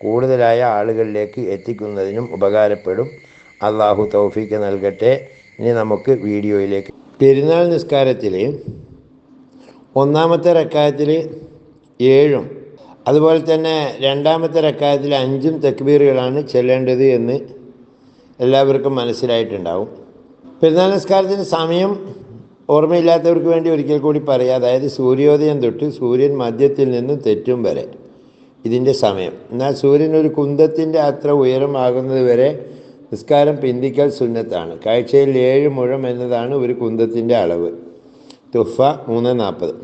കൂടുതലായ ആളുകളിലേക്ക് എത്തിക്കുന്നതിനും ഉപകാരപ്പെടും. അള്ളാഹു തൗഫീക്ക് നൽകട്ടെ. ഇനി നമുക്ക് വീഡിയോയിലേക്ക്. പെരുന്നാൾ നിസ്കാരത്തിൽ ഒന്നാമത്തെ റക്കായത്തിൽ ഏഴും അതുപോലെ തന്നെ രണ്ടാമത്തെ റക്കായത്തിൽ അഞ്ചും തക്ബീറുകളാണ് ചെല്ലേണ്ടത് എന്ന് എല്ലാവർക്കും മനസ്സിലായിട്ടുണ്ടാവും. പെരുന്നാൾ നിസ്കാരത്തിന് സമയം ഓർമ്മയില്ലാത്തവർക്ക് വേണ്ടി ഒരിക്കൽ കൂടി പറയാം. അതായത് സൂര്യോദയം തൊട്ട് സൂര്യൻ മധ്യത്തിൽ നിന്നും തെറ്റും വരെ. ഇതിന്റെ സമയം. എന്നാൽ സൂര്യൻ ഒരു കുന്തത്തിന്റെ അത്ര ഉയരമാകുന്നത് വരെ നിസ്കാരം പിന്തിക്കൽ സുന്നത്താണ്. കാഴ്ചയിൽ ഏഴ് മുഴം എന്നതാണ് ഒരു കുന്തത്തിന്റെ അളവ്. തുഫ മൂന്ന് നാൽപ്പത്.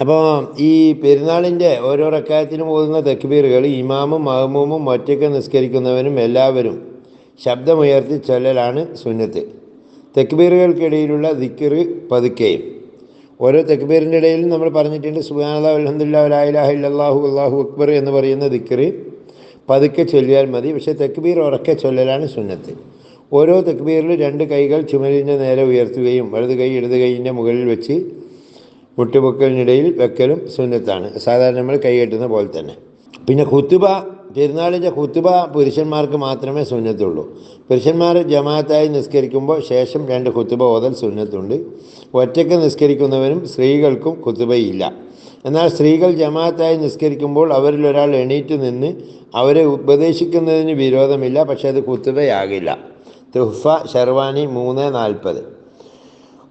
അപ്പോൾ ഈ പെരുന്നാളിന്റെ ഓരോ റക്കായത്തിനും ഓതുന്ന തക്ബീറുകൾ ഇമാമും മഹമൂമും ഒറ്റയ്ക്ക് നിസ്കരിക്കുന്നവനും എല്ലാവരും ശബ്ദമുയർത്തി ചൊല്ലലാണ് സുന്നത്ത്. തക്ബീറുകൾക്കിടയിലുള്ള ദിക്കറ് പതുക്കെയും. ഓരോ തെക്കുബീറിന്റെ ഇടയിലും നമ്മൾ പറഞ്ഞിട്ടുണ്ട് സുബാനല്ലാ അലഹദില്ല ലായിലാഹ ഇല്ലാഹു അള്ളാഹു അക്ബർ എന്ന് പറയുന്ന ദിക്കറി പതുക്കെ ചൊല്ലിയാൽ മതി. പക്ഷേ തെക്കുബീർ ഉറക്കെ ചൊല്ലലാണ് സുന്നത്ത്. ഓരോ തെക്കുബീറിലും രണ്ട് കൈകൾ ചുമലിന്റെ നേരെ ഉയർത്തുകയും വലത് കൈ ഇടത് കൈയിന്റെ മുകളിൽ വെച്ച് മുട്ടുപൊക്കലിനിടയിൽ വെക്കലും സുന്നത്താണ്. സാധാരണ നമ്മൾ കൈ കെട്ടുന്ന പോലെ തന്നെ. പിന്നെ കുത്തുബ പെരുന്നാളിന്റെ കുത്തുബ പുരുഷന്മാർക്ക് മാത്രമേ സുന്നത്തുള്ളൂ. പുരുഷന്മാർ ജമാഅത്തായി നിസ്കരിക്കുമ്പോൾ ശേഷം രണ്ട് കുത്തുബ ഓതൽ സുന്നത്തുണ്ട്. ഒറ്റയ്ക്ക് നിസ്കരിക്കുന്നവരും സ്ത്രീകൾക്കും കുത്തുബയില്ല എന്നാൽ സ്ത്രീകൾ ജമാഅത്തായി നിസ്കരിക്കുമ്പോൾ അവരിൽ ഒരാൾ എണീറ്റ് നിന്ന് അവരെ ഉപദേശിക്കുന്നതിന് വിരോധമില്ല പക്ഷേ അത് കുത്തുബയാകില്ല തുഹ്ഫ ഷെർവാനി മൂന്ന് നാൽപ്പത്.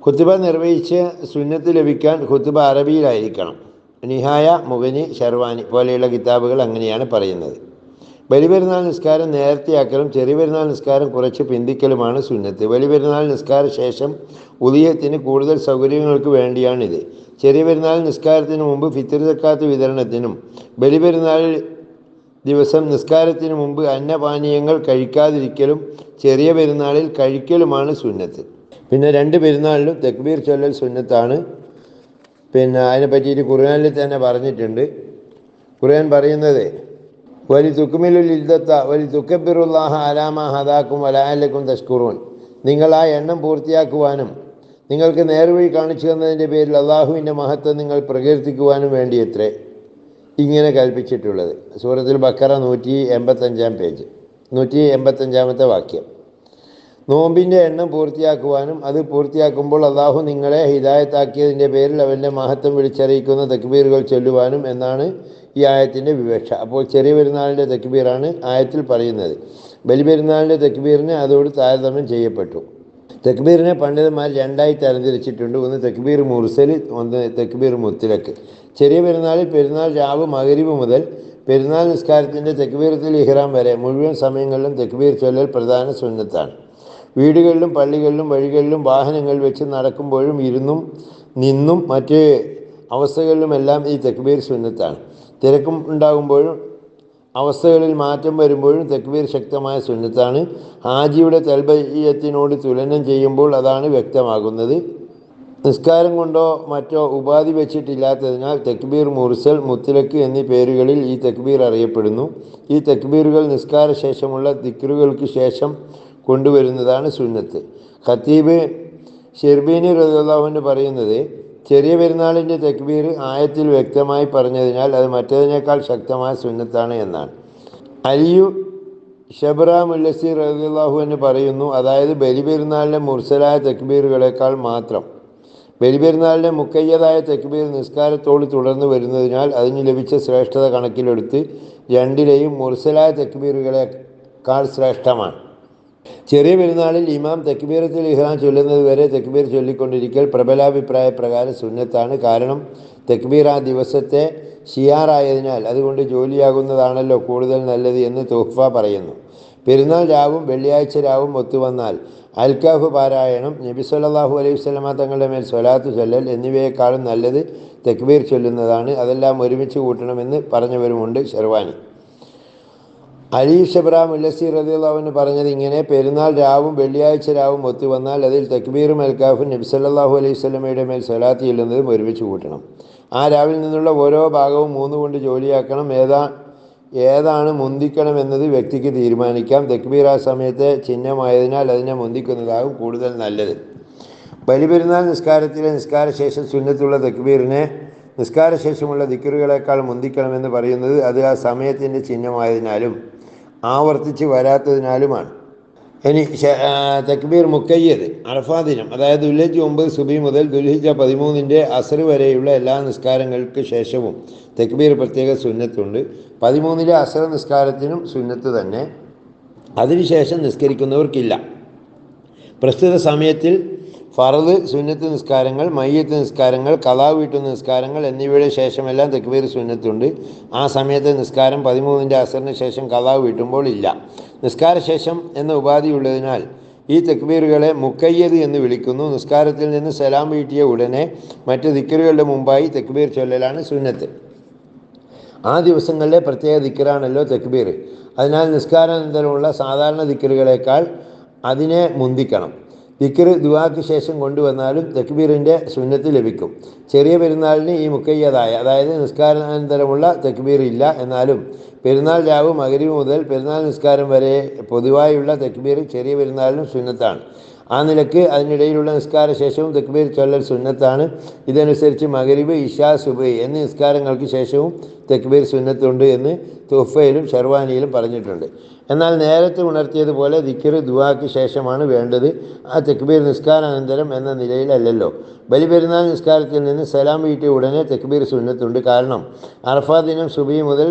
കുത്തുബ നിർവഹിച്ച് സുന്നത്ത് ലഭിക്കാൻ കുത്തുബ അറബിയിലായിരിക്കണം. നിഹായ മുഗനി ഷെർവാനി പോലെയുള്ള കിതാബുകൾ അങ്ങനെയാണ് പറയുന്നത്. ബലിപെരുന്നാൾ നിസ്കാരം നേരത്തെയാക്കലും ചെറിയ പെരുന്നാൾ നിസ്കാരം കുറച്ച് പിന്തിക്കലുമാണ് സുന്നത്ത്. ബലിപെരുന്നാൾ നിസ്കാര ശേഷം ഉദയത്തിന് കൂടുതൽ സൗകര്യങ്ങൾക്ക് വേണ്ടിയാണിത്. ചെറിയ പെരുന്നാൾ നിസ്കാരത്തിന് മുമ്പ് ഫിത്തിർ തക്കാത്ത വിതരണത്തിനും ബലിപെരുന്നാൾ ദിവസം നിസ്കാരത്തിന് മുമ്പ് അന്നപാനീയങ്ങൾ കഴിക്കാതിരിക്കലും ചെറിയ പെരുന്നാളിൽ കഴിക്കലുമാണ് സുന്നത്ത്. പിന്നെ രണ്ട് പെരുന്നാളിലും തെക്ബീർ ചൊല്ലൽ സുന്നത്താണ്. പിന്നെ അതിനെ പറ്റിയിട്ട് ഖുർആാനിൽ തന്നെ പറഞ്ഞിട്ടുണ്ട്. ഖുർആൻ പറയുന്നത് വലി തുക്കുമിലുൽ ഇദ്ദത്ത വലി തുക്കബിറുല്ലാഹ അലാമ ഹദാക്കും വലാലക്കും തഷ്കുറൂൻ നിങ്ങൾ ആ എണ്ണം പൂർത്തിയാക്കുവാനും നിങ്ങൾക്ക് നേർവഴി കാണിച്ചു തന്നതിന്റെ പേരിൽ അള്ളാഹുവിന്റെ മഹത്വം നിങ്ങൾ പ്രകീർത്തിക്കുവാനും വേണ്ടി എത്രേ ഇങ്ങനെ കൽപ്പിച്ചിട്ടുള്ളത്. സൂറത്തിൽ ബക്കറ നൂറ്റി എൺപത്തഞ്ചാം പേജ് നൂറ്റി എൺപത്തഞ്ചാമത്തെ വാക്യം. നോമ്പിന്റെ എണ്ണം പൂർത്തിയാക്കുവാനും അത് പൂർത്തിയാക്കുമ്പോൾ അള്ളാഹു നിങ്ങളെ ഹിദായത്താക്കിയതിന്റെ പേരിൽ അവന്റെ മഹത്വം വിളിച്ചറിയിക്കുന്ന തക്ബീറുകൾ ചൊല്ലുവാനും എന്നാണ് ഈ ആയത്തിന്റെ വിവക്ഷ. അപ്പോൾ ചെറിയ പെരുന്നാളിന്റെ തക്ബീറാണ് ആയത്തിൽ പറയുന്നത്. ബലിപെരുന്നാളിന്റെ തെക്കുപീറിന് അതോട് താരതമ്യം ചെയ്യപ്പെട്ടു. തെക്ബീറിനെ പണ്ഡിതന്മാർ രണ്ടായി തരംതിരിച്ചിട്ടുണ്ട്. ഒന്ന് തെക്ബീർ മുർസൽ ഒന്ന് തെക്ബീർ മുത്തിലക്ക് ചെറിയ പെരുന്നാളിൽ പെരുന്നാൾ രാവ് മകരീവ് മുതൽ പെരുന്നാൾ നിസ്കാരത്തിന്റെ തെക്ബീറത്തിൽ ഇഹ്റാം വരെ. മുഴുവൻ സമയങ്ങളിലും തെക്ബീർ ചൊല്ലൽ പ്രധാന സുന്നത്താണ്. വീടുകളിലും പള്ളികളിലും വഴികളിലും വാഹനങ്ങൾ വെച്ച് നടക്കുമ്പോഴും ഇരുന്നും നിന്നും മറ്റ് അവസ്ഥകളിലുമെല്ലാം ഈ തെക്ബീർ സുന്നത്താണ്. തിരക്കും ഉണ്ടാകുമ്പോഴും അവസ്ഥകളിൽ മാറ്റം വരുമ്പോഴും തെക്ബീർ ശക്തമായ സുന്നത്താണ്. ഹാജിയുടെ തൽബയ്യത്തിനോട് തുലനം ചെയ്യുമ്പോൾ അതാണ് വ്യക്തമാകുന്നത്. നിസ്കാരം കൊണ്ടോ മറ്റോ ഉപാധി വെച്ചിട്ടില്ലാത്തതിനാൽ തെക്ബീർ മുർസൽ മുത്തലക്ക് എന്നീ പേരുകളിൽ ഈ തെക്ബീർ അറിയപ്പെടുന്നു. ഈ തെക്ബീറുകൾ നിസ്കാര ശേഷമുള്ള ദിക്റുകൾക്ക് ശേഷം കൊണ്ടുവരുന്നതാണ് സുന്നത്ത്. ഖത്തീബ് ഷെർബീനി റദുല്ലാഹുവിന് പറയുന്നത് ചെറിയ പെരുന്നാളിന്റെ തെക്ബീർ ആയത്തിൽ വ്യക്തമായി പറഞ്ഞതിനാൽ അത് മറ്റേതിനേക്കാൾ ശക്തമായ സുന്നത്താണ് എന്നാണ്. അലിയു ഷബ്ര മുല്ലസി റദിള്ളാഹു എന്ന് പറയുന്നു അതായത് ബലിപെരുന്നാളിന്റെ മുർസലായ തെക്ബീറുകളേക്കാൾ മാത്രം. ബലിപെരുന്നാളിന്റെ മുക്കയ്യതായ തെക്ബീർ നിസ്കാരത്തോട് തുടർന്ന് വരുന്നതിനാൽ അതിന് ലഭിച്ച ശ്രേഷ്ഠത കണക്കിലെടുത്ത് രണ്ടിലെയും മുർസലായ തക്ബീറുകളെക്കാൾ ശ്രേഷ്ഠമാണ്. ചെറിയ പെരുന്നാളിൽ ഇമാം തെക്ബീറത്തിൽ ഇഹ്റാം ചൊല്ലുന്നത് വരെ തെക്ബീർ ചൊല്ലിക്കൊണ്ടിരിക്കൽ പ്രബലാഭിപ്രായ പ്രകാരം സുന്നത്താണ്. കാരണം തെക്ബീർ ആ ദിവസത്തെ ഷിയാറായതിനാൽ അതുകൊണ്ട് ജോലിയാകുന്നതാണല്ലോ കൂടുതൽ നല്ലത് എന്ന് തോഫ പറയുന്നു. പെരുന്നാൾ രാവും വെള്ളിയാഴ്ച രാവും ഒത്തുവന്നാൽ അൽക്കാഫ് പാരായണം നബി സല്ലാഹു അലൈഹി സ്വലമ തങ്ങളുടെ മേൽ സ്വലാത്ത് ചൊല്ലൽ എന്നിവയെക്കാളും നല്ലത് തെക്ബീർ ചൊല്ലുന്നതാണ്. അതെല്ലാം ഒരുമിച്ച് കൂട്ടണമെന്ന് പറഞ്ഞവരുമുണ്ട് ഷെർവാനി. അലി ഷബ്രാം ഉല്ലസി റദിയുള്ളവന് പറഞ്ഞത് ഇങ്ങനെ പെരുന്നാൾ രാവും വെള്ളിയാഴ്ച രാവും ഒത്തു വന്നാൽ അതിൽ തക്ബീറും അൽക്കാഫും നബ്സല്ലാഹു അലൈഹി സ്വലമയുടെ മേൽ സ്വലാത്തി ചെല്ലുന്നതും ഒരുമിച്ച് കൂട്ടണം. ആ രാവിൽ നിന്നുള്ള ഓരോ ഭാഗവും മൂന്ന് കൊണ്ട് ജോലിയാക്കണം. ഏതാ ഏതാണ് മുന്തിക്കണം എന്നത് വ്യക്തിക്ക് തീരുമാനിക്കാം. തക്ബീർ ആ സമയത്തെ ചിഹ്നമായതിനാൽ അതിനെ മുന്തിക്കുന്നതാകും കൂടുതൽ നല്ലത്. ബലിപെരുന്നാൾ നിസ്കാരത്തിലെ നിസ്കാരശേഷം സുന്നത്തുള്ള തക്ബീറിനെ നിസ്കാരശേഷമുള്ള ദിക്കറുകളെക്കാൾ മുന്തിക്കണമെന്ന് പറയുന്നത് അത് ആ സമയത്തിന്റെ ചിഹ്നമായതിനാലും ആവർത്തിച്ച് വരാത്തതിനാലുമാണ്. ഇനി തക്ബീർ മുക്കയ്യത് അറഫാ ദിനം അതായത് ദുൽഹജ് ഒമ്പത് സുബി മുതൽ ദുൽഹിജ പതിമൂന്നിന്റെ അസർ വരെയുള്ള എല്ലാ നിസ്കാരങ്ങൾക്ക് ശേഷവും തക്ബീർ പ്രത്യേക സുന്നത്തുണ്ട്. പതിമൂന്നിലെ അസർ നിസ്കാരത്തിനും സുന്നത്ത് തന്നെ. അതിനുശേഷം നിസ്കരിക്കുന്നവർക്കില്ല. പ്രസ്തുത സമയത്തിൽ ഫറദ് സുന്നത്ത് നിസ്കാരങ്ങൾ മയ്യത്ത് നിസ്കാരങ്ങൾ കലാ വീട്ടുന്ന നിസ്കാരങ്ങൾ എന്നിവയുടെ ശേഷമെല്ലാം തെക്കുപേർ സുന്നത്തുണ്ട് ആ സമയത്തെ നിസ്കാരം പതിമൂന്നിന്റെ അസറിന് ശേഷം കലാ വീട്ടുമ്പോൾ ഇല്ല. നിസ്കാരശേഷം എന്ന ഉപാധിയുള്ളതിനാൽ ഈ തെക്ബീറുകളെ മുക്കയ്യത് എന്ന് വിളിക്കുന്നു. നിസ്കാരത്തിൽ നിന്ന് സലാം വീട്ടിയ ഉടനെ മറ്റ് ദിക്കറുകളുടെ മുമ്പായി തെക്ബീർ ചൊല്ലലാണ് സുന്നത്ത്. ആ ദിവസങ്ങളിലെ പ്രത്യേക ദിക്കറാണല്ലോ തെക്ബീർ. അതിനാൽ നിസ്കാരാനന്തരമുള്ള സാധാരണ ദിക്കറുകളേക്കാൾ അതിനെ മുന്തിക്കണം. ദിക്കർ ദുവാക്ക് ശേഷം കൊണ്ടുവന്നാലും തെക്ബീറിന്റെ സുന്നത്ത് ലഭിക്കും. ചെറിയ പെരുന്നാളിന് ഈ മുക്കയ്യതായ അതായത് നിസ്കാരാനന്തരമുള്ള തെക്ബീർ ഇല്ല എന്നാലും പെരുന്നാൾ രാവ് മകരി മുതൽ പെരുന്നാൾ നിസ്കാരം വരെ പൊതുവായുള്ള തെക്ബീർ ചെറിയ പെരുന്നാളിനും സുന്നത്താണ്. ആ നിലയ്ക്ക് അതിനിടയിലുള്ള നിസ്കാര ശേഷവും തെക്ബീർ ചൊല്ലൽ സുന്നത്താണ്. ഇതനുസരിച്ച് മകരിബ് ഇഷാ സുബൈ എന്നീ നിസ്കാരങ്ങൾക്ക് ശേഷവും തെക്ബീർ സുന്നത്തുണ്ട് എന്ന് തുഫയിലും ഷെർവാനിയിലും പറഞ്ഞിട്ടുണ്ട്. എന്നാൽ നേരത്തെ ഉണർത്തിയതുപോലെ ദിക്കർ ദുവാക്ക് ശേഷമാണ് വേണ്ടത്. ആ തെക്ബീർ നിസ്കാരാനന്തരം എന്ന നിലയിലല്ലല്ലോ. ബലിപെരുന്നാൾ നിസ്കാരത്തിൽ നിന്ന് സലാം വീട്ടിയ ഉടനെ തെക്ബീർ സുന്നത്തുണ്ട്. കാരണം അർഫാ ദിനം സുബി മുതൽ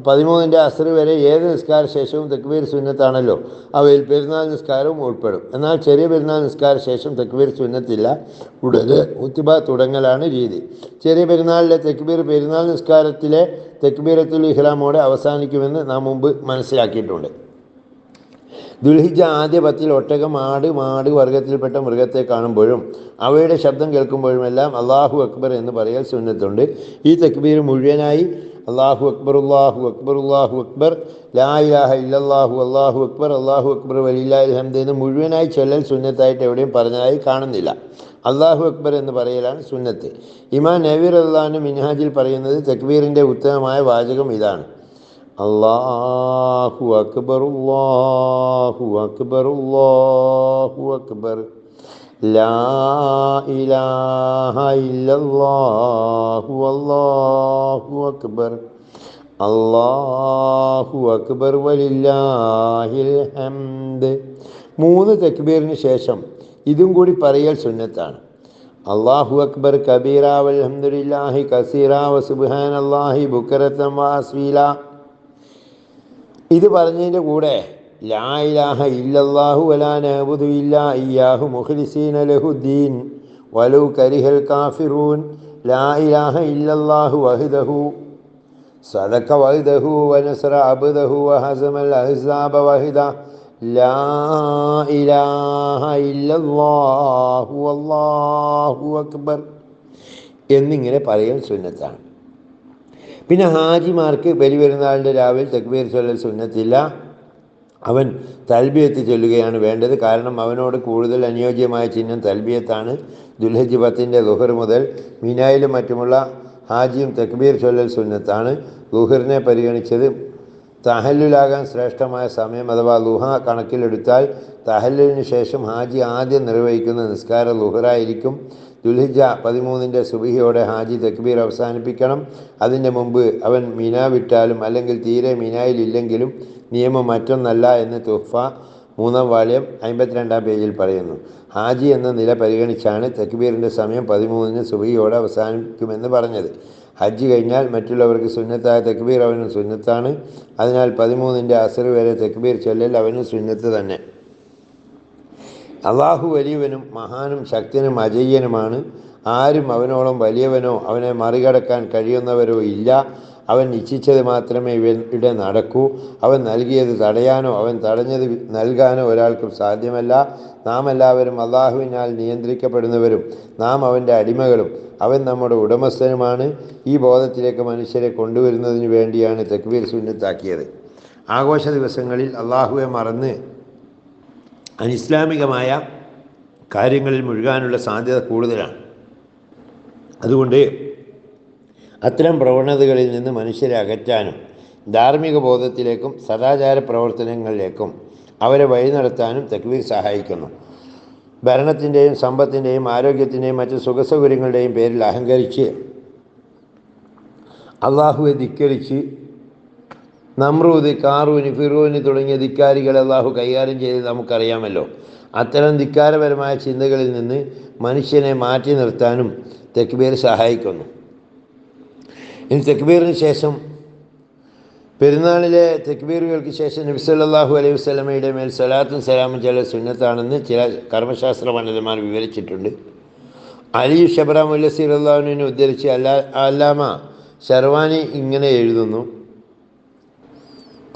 പതിമൂന്നിന്റെ അസർ വരെ ഏത് നിസ്കാര ശേഷവും തെക്കുവീർ സുന്നത്താണല്ലോ. അവയിൽ പെരുന്നാൾ നിസ്കാരവും ഉൾപ്പെടും. എന്നാൽ ചെറിയ പെരുന്നാൾ നിസ്കാര ശേഷം തെക്കുവീർ സുന്നത്തില്ല. ഉടനെ ഉത്തുബ തുടങ്ങലാണ് രീതി. ചെറിയ പെരുന്നാളിലെ തെക്ബീർ പെരുന്നാൾ നിസ്കാരത്തിലെ തെക്കുബീരത്തുൽ ഇഹ്ലാമോടെ അവസാനിക്കുമെന്ന് നാം മുമ്പ് മനസ്സിലാക്കിയിട്ടുണ്ട്. ദുൽഹിജ ആദ്യ പത്തിൽ ഒട്ടകം ആട് മാട് വർഗത്തിൽപ്പെട്ട മൃഗത്തെ കാണുമ്പോഴും അവയുടെ ശബ്ദം കേൾക്കുമ്പോഴുമെല്ലാം അള്ളാഹു അക്ബർ എന്ന് പറയാൻ സുന്നത്തുണ്ട്. ഈ തക്ബീർ മുഴുവനായി അള്ളാഹു അക്ബർ അള്ളാഹു അക്ബർ അള്ളാഹു അക്ബർ. ലാ ഇലാഹ ഇല്ലല്ലാഹു അള്ളാഹു അക്ബർ അള്ളാഹു അക്ബർ വലില്ലാഹി ഹംദ് എന്ന് മുഴുവനായി ചൊല്ലൽ സുന്നത്തായിട്ട് എവിടെയും പറഞ്ഞതായി കാണുന്നില്ല. അള്ളാഹു അക്ബർ എന്ന് പറയലാണ് സുന്നത്ത്. ഇമാൻ നവീർ അള്ളഹാന് മിൻഹാജിൽ പറയുന്നത് തക്ബീറിന്റെ ഉത്തമമായ വാചകം ഇതാണ്. അള്ളാഹു അക്ബർ അള്ളാഹു അക്ബർ അള്ളാഹു അക്ബർ. ലാ ഇലാഹ ഇല്ലല്ലാഹു അല്ലാഹു അക്ബർ. അല്ലാഹു അക്ബർ വലില്ലാഹിൽ ഹംദ്. മൂന്ന് തക്ബീറിന് ശേഷം ഇതും കൂടി പറയൽ സുന്നത്താണ്. അള്ളാഹു അക്ബർ കബീറ വൽഹംദുലില്ലാഹി കസീറ വസുബ്ഹാൻ അള്ളാഹി ബുക്കറത്തം വാസ്വീല ഇത് പറഞ്ഞതിന്റെ കൂടെ ലാ ഇലാഹ ഇല്ലല്ലാഹു വലാ നഅബുദു ഇല്ലാ ഇയ്യാഹു മുഖ്ലിസീന ലഹുദ്ദീൻ വലൗ കരിഹൽ കാഫിറൂൻ ലാ ഇലാഹ ഇല്ലല്ലാഹു വഹ്ദഹു صدق وعده ونصر عبده وهزم الأحزاب وحده لا إله إلا الله والله أكبر എന്നിങ്ങനെ പറയൽ സുന്നത്താണ് പിന്നെ ഹാജിമാർക്ക് ബലി പെരുന്നാളിൻ്റെ രാവിലെ തക്ബീർ ചൊല്ലൽ സുന്നത്തില്ല അവൻ തൽബിയത്ത് ചൊല്ലുകയാണ് വേണ്ടത്. കാരണം അവനോട് കൂടുതൽ അനുയോജ്യമായ ചിഹ്നം തൽബിയത്താണ്. ദുൽഹജ് പത്തിന്റെ ദുഹർ മുതൽ മിനായിലും മറ്റുമുള്ള ഹാജിയും തക്ബീർ ചൊല്ലൽ സുന്നത്താണ് ദുഹറിനെ പരിഗണിച്ചത്. തഹല്ലുലാകാൻ ശ്രേഷ്ഠമായ സമയം അഥവാ ലുഹ കണക്കിലെടുത്താൽ തഹല്ലുലിന് ശേഷം ഹാജി ആദ്യം നിർവഹിക്കുന്ന നിസ്കാര ലുഹറായിരിക്കും ദുൽഹിജ പതിമൂന്നിന്റെ സുബിഹിയോടെ ഹാജി തക്ബീർ അവസാനിപ്പിക്കണം. അതിന്റെ മുമ്പ് അവൻ മിന വിട്ടാലും അല്ലെങ്കിൽ തീരെ മിനായിലില്ലെങ്കിലും നിയമം മറ്റൊന്നല്ല എന്ന് തുഫ മൂന്നാം വാള്യം അമ്പത്തിരണ്ടാം പേജിൽ പറയുന്നു. ഹാജി എന്ന നില പരിഗണിച്ചാണ് തക്ബീറിന്റെ സമയം പതിമൂന്നിന് സുബിയോടെ അവസാനിക്കുമെന്ന് പറഞ്ഞത്. ഹജ്ജ് കഴിഞ്ഞാൽ മറ്റുള്ളവർക്ക് സുന്നത്തായ തക്ബീർ അവനും സുന്നത്താണ്. അതിനാൽ പതിമൂന്നിന്റെ അസർ വരെ തക്ബീർ ചൊല്ലൽ അവനും സുന്നത്ത് തന്നെ. അള്ളാഹു വലിയവനും മഹാനും ശക്തനും അജയ്യനുമാണ്. ആരും അവനോളം വലിയവനോ അവനെ മറികടക്കാൻ കഴിയുന്നവരോ ഇല്ല. അവൻ ഇച്ഛിച്ചത് മാത്രമേ ഇവിടെ നടക്കൂ. അവൻ നൽകിയത് തടയാനോ അവൻ തടഞ്ഞത് നൽകാനോ ഒരാൾക്കും സാധ്യമല്ല. നാം എല്ലാവരും അള്ളാഹുവിനാൽ നിയന്ത്രിക്കപ്പെടുന്നവരും നാം അവന്റെ അടിമകളും അവൻ നമ്മുടെ ഉടമസ്ഥനുമാണ്. ഈ ബോധത്തിലേക്ക് മനുഷ്യരെ കൊണ്ടുവരുന്നതിന് വേണ്ടിയാണ് തക്ബീർ സുന്നത്താക്കിയത്. ആഘോഷ ദിവസങ്ങളിൽ അള്ളാഹുവെ മറന്ന് അനിസ്ലാമികമായ കാര്യങ്ങളിൽ മുഴുകാനുള്ള സാധ്യത കൂടുതലാണ്. അതുകൊണ്ട് അത്തരം പ്രവണതകളിൽ നിന്ന് മനുഷ്യരെ അകറ്റാനും ധാർമ്മിക ബോധത്തിലേക്കും സദാചാര പ്രവർത്തനങ്ങളിലേക്കും അവരെ വഴി നടത്താനും തക്വീർ സഹായിക്കുന്നു. ഭരണത്തിന്റെയും സമ്പത്തിന്റെയും ആരോഗ്യത്തിന്റെയും മറ്റ് സുഖസൗകര്യങ്ങളുടെയും പേരിൽ അഹങ്കരിച്ച് അള്ളാഹുവെ ധിക്കരിച്ച് നമ്രൂദ് കാറൂന് ഫിറൂന് തുടങ്ങിയ ധിക്കാരികളെ അള്ളാഹു കൈകാര്യം ചെയ്ത് നമുക്കറിയാമല്ലോ. അത്തരം ധിക്കാരപരമായ ചിന്തകളിൽ നിന്ന് മനുഷ്യനെ മാറ്റി നിർത്താനും തെക്ബീർ സഹായിക്കുന്നു. ഇനി തെക്ബീറിന് ശേഷം പെരുന്നാളിലെ തെക്ബീറുകൾക്ക് ശേഷം നബിസല്ലാഹു അലൈഹി വസ്ലമയുടെ മേൽ സലാത്തും സലാമും ചില സുന്നത്താണെന്ന് ചില കർമ്മശാസ്ത്ര പണ്ഡിതന്മാർ വിവരിച്ചിട്ടുണ്ട്. അലി ഷബ്രാം ഉല്ലസീർ അള്ളാഹുവിനെ ഉദ്ധരിച്ച് അല്ലാ അല്ലാമ ഷർവാനി ഇങ്ങനെ എഴുതുന്നു.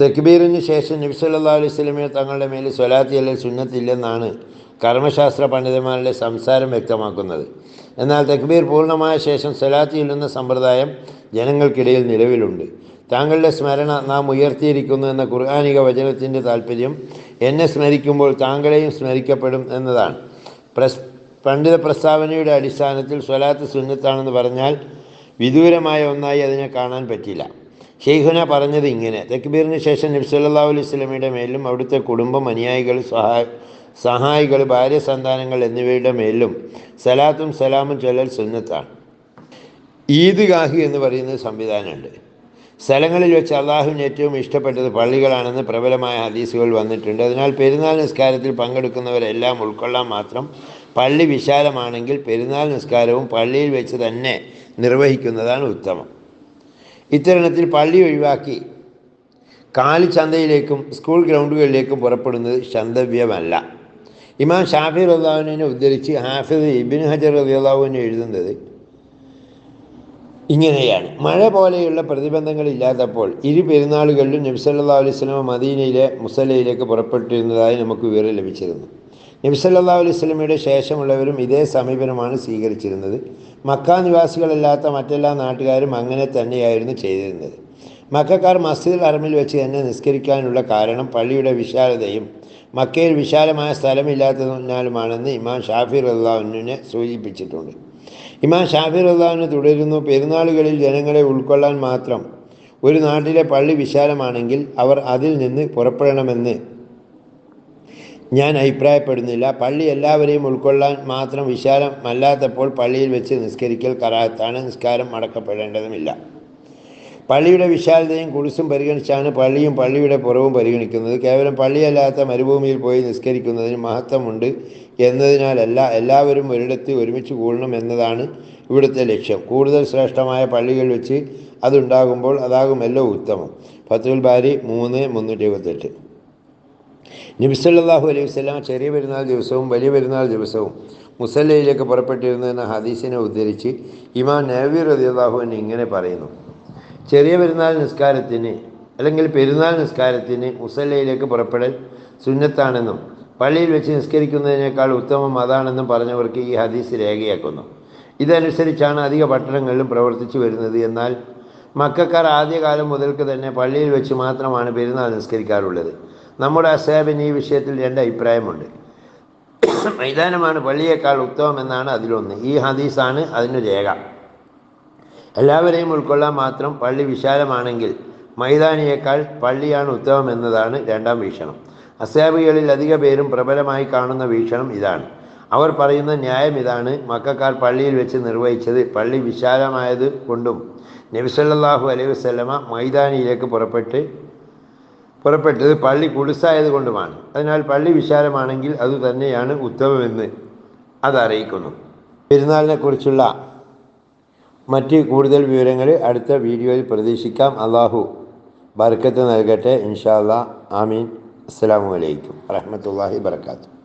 തെക്ബീറിന് ശേഷം നബി സല്ലാ അലൈഹി സ്വലമിന് തങ്ങളുടെ മേൽ സ്വലാത്തി അല്ലെങ്കിൽ സുന്നത്തില്ലെന്നാണ് കർമ്മശാസ്ത്ര പണ്ഡിതന്മാരുടെ സംസാരം വ്യക്തമാക്കുന്നത്. എന്നാൽ തക്ബീർ പൂർണമായ ശേഷം സ്വലാത്തി ഇല്ലുന്ന സമ്പ്രദായം ജനങ്ങൾക്കിടയിൽ നിലവിലുണ്ട്. താങ്കളുടെ സ്മരണ നാം ഉയർത്തിയിരിക്കുന്നു എന്ന ഖുർആാനിക വചനത്തിന്റെ താല്പര്യം എന്നെ സ്മരിക്കുമ്പോൾ താങ്കളെയും സ്മരിക്കപ്പെടും എന്നതാണ്. പ്രസ് പണ്ഡിത പ്രസ്താവനയുടെ അടിസ്ഥാനത്തിൽ സ്വലാത്ത് സുന്നത്താണെന്ന് പറഞ്ഞാൽ വിദൂരമായ ഒന്നായി അതിനെ കാണാൻ പറ്റില്ല. ഷെയ്ഖുന പറഞ്ഞത് ഇങ്ങനെ. തക്ബീറിന് ശേഷം നബ്സല്ലാ അലൈഹി സ്വലമിയുടെ മേലും അവിടുത്തെ കുടുംബം അനുയായികൾ സഹായ സഹായികൾ ഭാര്യ സന്താനങ്ങൾ എന്നിവയുടെ മേലും സലാത്തും സലാമും ചൊല്ലൽ സുന്നത്താണ്. ഈദ്ഗാഹ് എന്ന് പറയുന്ന സംവിധാനമുണ്ട്. സ്ഥലങ്ങളിൽ വെച്ച് അള്ളാഹുവിന് ഏറ്റവും ഇഷ്ടപ്പെട്ടത് പള്ളികളാണെന്ന് പ്രബലമായ ഹദീസുകൾ വന്നിട്ടുണ്ട്. അതിനാൽ പെരുന്നാൾ നിസ്കാരത്തിൽ പങ്കെടുക്കുന്നവരെല്ലാം ഉൾക്കൊള്ളാൻ മാത്രം പള്ളി വിശാലമാണെങ്കിൽ പെരുന്നാൾ നിസ്കാരവും പള്ളിയിൽ വെച്ച് തന്നെ നിർവഹിക്കുന്നതാണ് ഉത്തമം. ഇത്തരണത്തിൽ പള്ളി ഒഴിവാക്കി. കാലി ചന്തയിലേക്കും സ്കൂൾ ഗ്രൗണ്ടുകളിലേക്കും പുറപ്പെടുന്നത് ശന്തവ്യമല്ല. ഇമാം ഷാഫി റദാവിനെ ഉദ്ധരിച്ച് ഹാഫിദ് ഇബിൻ ഹജർ റദിയാവുവിനെ എഴുതുന്നത് ഇങ്ങനെയാണ്. മഴ പോലെയുള്ള പ്രതിബന്ധങ്ങളില്ലാത്തപ്പോൾ ഇരു പെരുന്നാളുകളിലും നബ്സല്ലാ അലൈഹി സ്വലമ മദീനയിലെ മുസലയിലേക്ക് പുറപ്പെട്ടിരുന്നതായി നമുക്ക് വിവരം ലഭിച്ചിരുന്നു. നബ്സല്ലാ അലൈഹി സ്വലമിയുടെ ശേഷമുള്ളവരും ഇതേ സമീപനമാണ് സ്വീകരിച്ചിരുന്നത്. മക്ക നിവാസികളല്ലാത്ത മറ്റെല്ലാ നാട്ടുകാരും അങ്ങനെ തന്നെയായിരുന്നു ചെയ്തിരുന്നത്. മക്കാർ മസ്ജിദ് അറമിൽ വെച്ച് തന്നെ നിസ്കരിക്കാനുള്ള കാരണം പള്ളിയുടെ വിശാലതയും മക്കയിൽ വിശാലമായ സ്ഥലമില്ലാത്തതിനാലുമാണെന്ന് ഇമാം ഷാഫി അള്ളാഹുനെ സൂചിപ്പിച്ചിട്ടുണ്ട്. ഇമാം ഷാഫി അള്ളാഹുനെ തുടരുന്നു പെരുന്നാളുകളിൽ ജനങ്ങളെ ഉൾക്കൊള്ളാൻ മാത്രം ഒരു നാട്ടിലെ പള്ളി വിശാലമാണെങ്കിൽ അവർ അതിൽ നിന്ന് പുറപ്പെടണമെന്ന് ഞാൻ അഭിപ്രായപ്പെടുന്നില്ല. പള്ളി എല്ലാവരെയും ഉൾക്കൊള്ളാൻ മാത്രം വിശാലമല്ലാത്തപ്പോൾ പള്ളിയിൽ വെച്ച് നിസ്കരിക്കൽ കറാത്താണ് നിസ്കാരം അടക്കപ്പെടേണ്ടതുമില്ല. പള്ളിയുടെ വിശാലതയും കുടിസും പരിഗണിച്ചാണ് പള്ളിയും പള്ളിയുടെ പുറവും പരിഗണിക്കുന്നത്. കേവലം പള്ളിയല്ലാത്ത മരുഭൂമിയിൽ പോയി നിസ്കരിക്കുന്നതിന് മഹത്വമുണ്ട് എന്നതിനാലല്ല എല്ലാവരും ഒരിടത്ത് ഒരുമിച്ച് കൂടണം എന്നതാണ് ഇവിടുത്തെ ലക്ഷ്യം. കൂടുതൽ ശ്രേഷ്ഠമായ പള്ളികൾ വെച്ച് അതുണ്ടാകുമ്പോൾ അതാകുമല്ലോ ഉത്തമം. ഫത്തുൽ ബാരി മൂന്ന് മുന്നൂറ്റി എഴുപത്തെട്ട് നബിസല്ലാഹു അലൈഹി വസ്ലാം ചെറിയ പെരുന്നാൾ ദിവസവും വലിയ പെരുന്നാൾ ദിവസവും മുസല്ലയിലേക്ക് പുറപ്പെട്ടിരുന്നു എന്ന ഹദീസിനെ ഉദ്ധരിച്ച് ഇമാം നവീർ എന്നെ ഇങ്ങനെ പറയുന്നു. ചെറിയ പെരുന്നാൾ നിസ്കാരത്തിന് അല്ലെങ്കിൽ പെരുന്നാൾ നിസ്കാരത്തിന് മുസല്ലയിലേക്ക് പുറപ്പെടൽ സുന്നത്താണെന്നും പള്ളിയിൽ വെച്ച് നിസ്കരിക്കുന്നതിനേക്കാൾ ഉത്തമം അതാണെന്നും പറഞ്ഞവർക്ക് ഈ ഹദീസ് രേഖയാക്കുന്നു. ഇതനുസരിച്ചാണ് അധിക പട്ടണങ്ങളിലും പ്രവർത്തിച്ചു വരുന്നത്. എന്നാൽ മക്കാർ ആദ്യകാലം മുതൽക്ക് തന്നെ പള്ളിയിൽ വെച്ച് മാത്രമാണ് പെരുന്നാൾ നിസ്കരിക്കാറുള്ളത്. നമ്മുടെ അസേബിന് ഈ വിഷയത്തിൽ രണ്ട് അഭിപ്രായമുണ്ട്. മൈതാനമാണ് പള്ളിയേക്കാൾ ഉത്തമം എന്നാണ് അതിലൊന്ന്. ഈ ഹദീസാണ് അതിന് രേഖ. എല്ലാവരെയും ഉൾക്കൊള്ളാൻ മാത്രം പള്ളി വിശാലമാണെങ്കിൽ മൈതാനിയേക്കാൾ പള്ളിയാണ് ഉത്തമം എന്നതാണ് രണ്ടാം വീക്ഷണം. അസാബികളിൽ അധിക പേരും പ്രബലമായി കാണുന്ന വീക്ഷണം ഇതാണ്. അവർ പറയുന്ന ന്യായം ഇതാണ്. മക്കാർ പള്ളിയിൽ വെച്ച് നിർവഹിച്ചത് പള്ളി വിശാലമായത് കൊണ്ടും നബിസല്ലാഹു അലൈഹി വസ്ലമ മൈതാനിയിലേക്ക് പുറപ്പെട്ട് പുറപ്പെട്ടത് പള്ളി കുടുസായത് കൊണ്ടുമാണ്. അതിനാൽ പള്ളി വിശാലമാണെങ്കിൽ അത് തന്നെയാണ് ഉത്തമമെന്ന് അത് അറിയിക്കുന്നു. പെരുന്നാളിനെ കുറിച്ചുള്ള മറ്റ് കൂടുതൽ വിവരങ്ങൾ അടുത്ത വീഡിയോയിൽ പ്രതീക്ഷിക്കാം. അള്ളാഹു ബർക്കത്ത് നൽകട്ടെ. ഇൻഷാ ആമീൻ. അസ്സാം വലൈക്കും വറഹമത്തല്ലാഹി വർക്കാത്തു